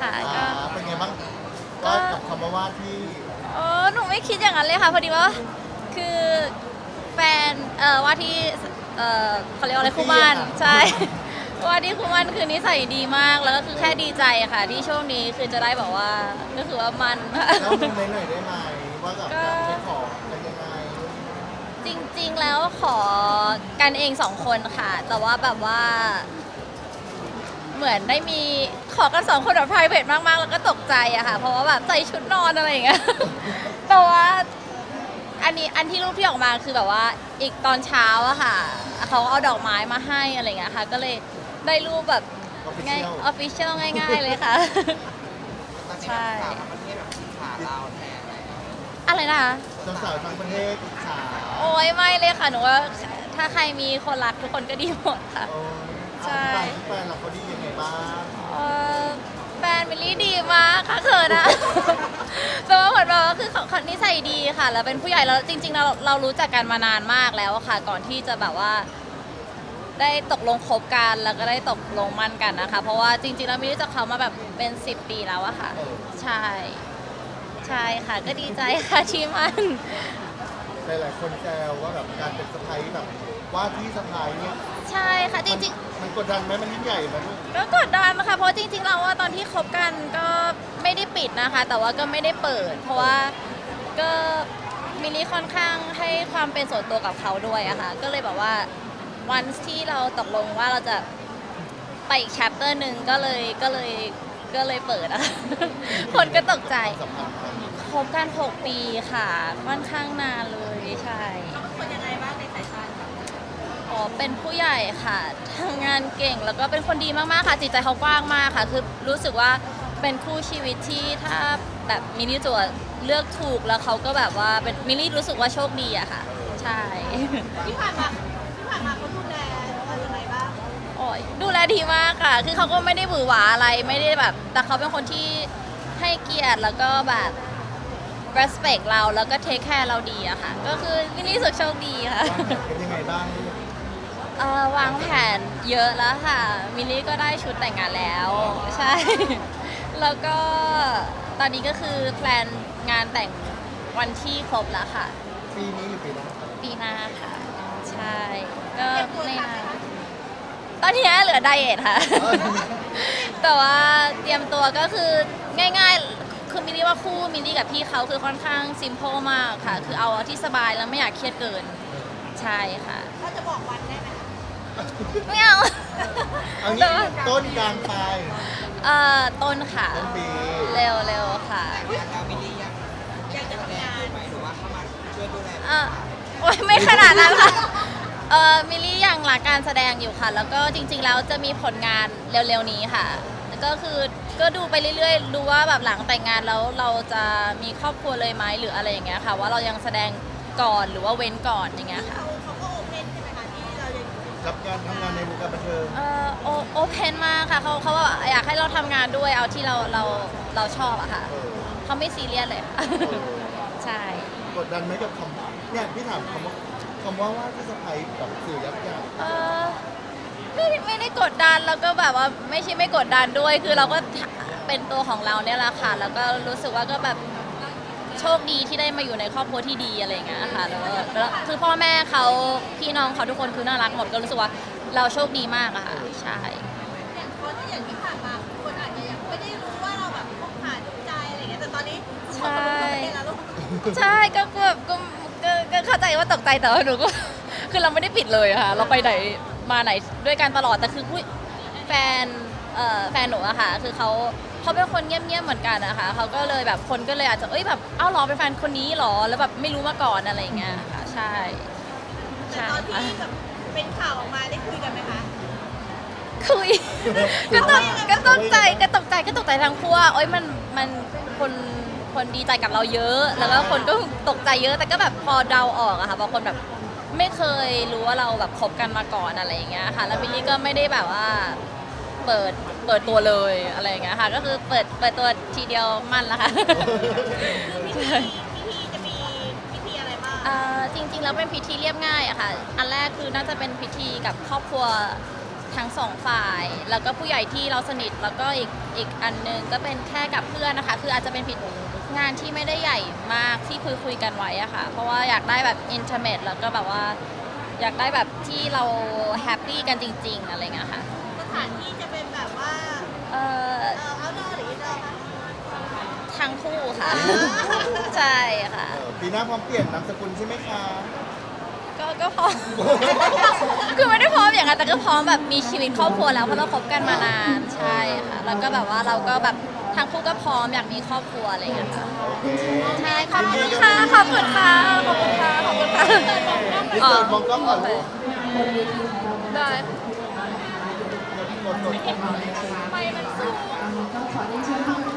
ค่ะก็อ่าเป็นไงบ้างว่ากับคำว่าว่าที่เออหนูไม่คิดอย่างนั้นเลยค่ะพอดีว่าคือแฟนเอ่อว่าที่เอ่อเขาเรียกว่าอะไรคู่หมันใช่ ว่าที่คู่หมันคือนิสัยดีมากแล้วก็คือแค่ดีใจค่ะ ที่ช่วงนี้คือจะได้แบบว่าก็คือว่ามันแล้วมึงหน่อยได้ไหมว่ากับก็จะไปขออะไรยังไงจริงๆ แล้วขอกันเองสองคนค่ะ แต่ว่าแบบว่า เหมือนได้มี ขอกันสองคนแบบ private มากๆ แล้วก็ตกใจอะค่ะ เพราะว่าแบบใส่ชุดนอนอะไรอย่างเงี้ย แต่ว่าอันนี้อันที่รูปที่ออกมาคือแบบว่าอีกตอนเช้าอะค่ะ เขาเอาดอกไม้มาให้อะไรอย่างเงี้ยค่ะ ก็เลยได้รูปแบบ Official ง่าย official ง่าย ๆ เลยค่ะใช่ประเทศแบบขาเราแทนอะไรอะไรนะคะ สาวๆทั้งประเทศอิจฉาโอ้ยไม่เลยค่ะ หนูว่าถ้าใครมีคนรักทุกคนก็ดีหมดค่ะ โอ้ ใช่อธิบายที่แฟนเราเขาดียังไงบ้างเอ่อแฟนมิลลี่ดีมากค่ะเขินอะแต่ว่าเหมือนแบบว่าคือเขาเขานิสัยดีค่ะ แล้วเป็นผู้ใหญ่แล้วจริง ๆ เราเรารู้จักกันมานานมากแล้วอะค่ะ ก่อนที่จะแบบว่า ได้ตกลงคบกันแล้วก็ได้ตกลงมั่นกันนะคะ เพราะว่าจริงๆแล้วมิลลี่รู้จักเขามาแบบเป็น 10 ปีแล้วอะค่ะเออใช่ ใช่ค่ะ ก็ดีใจค่ะที่มัน หลายๆคนแซวว่าแบบการเป็นสะพ้ายแบบว่าที่สะพ้ายเนี่ย ใช่ค่ะจริงๆ มันกดดันไหมมันยิ่งใหญ่ไหมลูกก็กดดันนะคะเพราะจริงๆเราว่าตอนที่คบกันก็ไม่ได้ปิดนะคะ แต่ว่าก็ไม่ได้เปิด เพราะว่าก็มิลลี่ค่อนข้างให้ความเป็นส่วนตัวกับเขาด้วยอะค่ะก็เลยแบบว่าวันที่เราตกลงว่าเราจะไปอีกแชปเตอร์หนึ่งก็เลยก็เลยก็เลยเปิดอะคนก็ตกใจสัมพันธ์กันคบกัน 6 ปีค่ะ ค่อนข้างนานเลยใช่คนยังไงบ้างในสายตา อ๋อ เป็นผู้ใหญ่ค่ะทำงานเก่งแล้วก็เป็นคนดีมากๆค่ะจิตใจเขากว้างมากค่ะ คือรู้สึกว่าเป็นคู่ชีวิตที่ถ้าแบบมิลลี่จัวเลือกถูกแล้วเขาก็แบบว่าเป็นมิลลี่รู้สึกว่าโชคดีอะค่ะ ใช่ที่ผ่านมาที่ผ่านมาเขาดูแลเรายังไงบ้างโอ้ยดูแลดีมากค่ะ คือเขาก็ไม่ได้หวือหวาอะไรไม่ได้แบบ แต่เขาเป็นคนที่ให้เกียรติแล้วก็แบบ respect เราแล้วก็ take care เราดีอะค่ะ ก็คือมิลลี่รู้สึกโชคดีค่ะวางแผนกันยังไงบ้างลูก เอ่อวางแผนเยอะแล้วค่ะ มิลลี่ก็ได้ชุดแต่งงานแล้ว ใช่ แล้วก็ตอนนี้ก็คือแพลนงานแต่งวันที่ครบแล้วค่ะ ปีนี้หรือปีหน้าปีหน้าค่ะ ใช่ ก็ไม่นานตอนนี้เหลือไดเอทค่ะเออแต่ว่าเตรียมตัวก็คือง่ายๆ คือมิลลี่ว่าคู่มิลลี่กับพี่เขาคือค่อนข้างซิม p พ e มากค่ะ คือเอาที่สบายแล้วไม่อยากเครียดเกิน ใช่ค่ะเราจะบอกวัน ได้ไหมไม่เอาเอางี้ต้นกลางปลาย เอ่อต้นค่ะ ต้นปี เร็วเร็วค่ะแล้วมิลลี่ยังอยากจะแสดทำงงานอยู่ไหมหรือว่าเข้ามาช่วยดูแลเอ่อโอ๊ยไม่ขนาดนั้นค่ะเอ่อมิลลี่ยังรักการแสดงอยู่ค่ะ แล้วก็จริงๆแล้วจะมีผลงานเร็วๆนี้ค่ะ ก็คือก็ดูไปเรื่อยๆ ดูว่าแบบหลังแต่งงานแล้วเราจะมีครอบครัวเลยไหมหรืออะไรอย่างเงี้ยค่ะ ว่าเรายังแสดงก่อนหรือว่าเว้นก่อนอย่างเงี้ยค่ะ เราจะรับการทำงานในวงการบันเทิงเอ่อโอโอเพนมากค่ะเขาเขาว่าอยากให้เราทำงานด้วยเอาที่เราเราเราชอบอะค่ะเออเขาไม่ซีเรียสเลยค่ะเออใช่ กดดันไหมกับคำเนี่ยพี่ถามคำว่าคำว่าว่าที่สะพ้ายแบบสื่อยับยั้งเออไม่ได้ไม่ได้กดดันแล้วก็แบบว่าไม่ใช่ไม่กดดันด้วย คือเราก็เป็นตัวของเราเนี่ยแหละค่ะ แล้วก็รู้สึกว่าก็แบบ โชคดีที่ได้มาอยู่ในครอบครัวที่ดีอะไรอย่างเงี้ยค่ะแล้วก็แล้วคือพ่อแม่เขาพี่น้องเขาทุกคนคือน่ารักหมดก็รู้สึกว่าเราโชคดีมากอะค่ะใช่อย่างเพราะที่อย่างที่ผ่านมาคนอาจจะยังไม่ได้รู้ว่าเราแบบคบหาดูใจอะไรอย่างเงี้ยแต่ตอนนี้ใช่คนรู้ประเด็นแล้วลูกใช่ก็ก็ก็ก็ก็เข้าใจว่าตกใจแต่ว่าหนูก็คือเราไม่ได้ปิดเลยอะค่ะ เราไปไหนมาไหนด้วยกันตลอดแต่คืออุ๊ยแฟนเอ่อแฟนหนูอะค่ะ คือเขา เขาเป็นคนเงียบๆเหมือนกันนะคะเขาก็เลยแบบคนก็เลยอาจจะเอ้ยแบบเอ้าเหรอเป็นแฟนคนนี้เหรอแล้วแบบไม่รู้มาก่อนอะไรอย่างเงี้ยค่ะใช่แต่ใช่ตอนที่แบบเป็นข่าวออกมาได้คุยกันไหมคะคุยก็ตกก็ตกใจก็ตกใจก็ตกใจทั้งคู่ว่าโอ๊ยมันมันคนคนดีใจกับเราเยอะ แล้วก็คนก็ตกใจเยอะแต่ก็แบบพอเดาออกอะค่ะบางคนแบบไม่เคยรู้ว่าเราแบบคบกันมาก่อนอะไรอย่างเงี้ยค่ะ แล้วมิลลี่ก็ไม่ได้แบบว่า เปิดเปิดตัวเลยอะไรอย่างเงี้ยค่ะ ก็คือเปิดเปิดตัวทีเดียวมั่นแล้วค่ะคือพิธีพิธีจะมีพิธีอะไรบ้างเอ่อจริงๆแล้วเป็นพิธีเรียบง่ายอะค่ะ อันแรกคือน่าจะเป็นพิธีกับครอบครัวทั้งสองฝ่าย แล้วก็ผู้ใหญ่ที่เราสนิทแล้วก็อีกอีกอันหนึงก็เป็นแค่กับเพื่อนนะคะ คืออาจจะเป็นผิดงานที่ไม่ได้ใหญ่มากที่คุยคุยกันไว้อะค่ะ เพราะว่าอยากได้แบบอินเทอร์เน็ตแล้วก็แบบว่า อยากได้แบบที่เราแฮปปี้กันจริง ๆ อะไรเงี้ยค่ะส ถานที่จะเป็นแบบว่า เออเออเอาดอหรืออินดอร์คะทั้งคู่ค่ะ ใช่ค่ะ เออปีหน้าพร้อมเปลี่ยนนามสกุลใช่ไหมคะ ก็ก็พร้อม คือไม่ได้พร้อมอย่างนั้นแต่ก็พร้อมแบบมีชีวิตครอบครัวแล้วเพราะเราคบกันมานานใช่ค่ะแล้วก็แบบว่าเราก็แบบทั้งคู่ก็พร้อมอยากมีครอบครัวอะไรอย่างเงี้ยค่ะโอเคใช่ขอบคุณค่ะขอบคุณค่ะขอบคุณค่ะขอบคุณค่ะอินเสิร์ตมองกล้องก่อนลูก ได้กดกดกด ไม่มันสู้องขอเรียนเชิญ